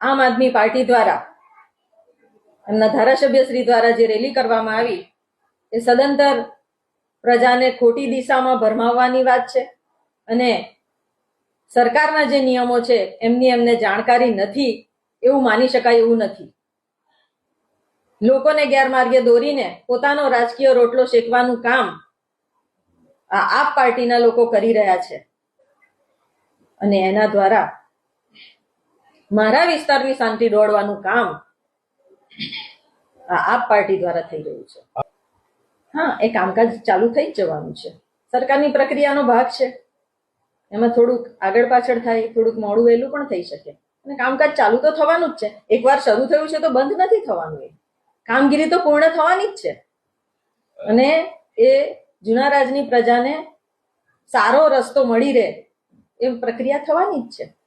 આમ આદમી પાર્ટી દ્વારા, એમના ધારાસભ્ય શ્રી દ્વારા જે રેલી કરવામાં આવી, એ સદંતર પ્રજાને ખોટી દિશામાં ભરમાવવાની વાત છે અને સરકારના જે નિયમો છે, એમની એમને જાણકારી નથી, એવું માની શકાય એવું નથી. લોકોને ગેરમાર્ગે દોરીને પોતાનો રાજકીય રોટલો શેકવાનું કામ આ આપ પાર્ટીના લોકો કરી રહ્યા છે. અને એના દ્વારા મારા વિસ્તારની શાંતિ દોડવાનું કામ આપ પાર્ટી દ્વારા થઈ રહ્યું છે. હા, એ કામકાજ ચાલુ થઈ જ જવાનું છે. સરકારની પ્રક્રિયાનો ભાગ છે. એમાં થોડુંક આગળ પાછળ થાય, થોડુંક મોડું વહેલું પણ થઈ શકે. અને કામકાજ ચાલુ તો થવાનું જ છે. એકવાર શરૂ થયું છે તો બંધ નથી થવાનું એ. કામગીરી તો પૂર્ણ થવાની જ છે. અને એ જૂના રાજની પ્રજાને સારો રસ્તો મળી રહે એ પ્રક્રિયા થવાની જ છે.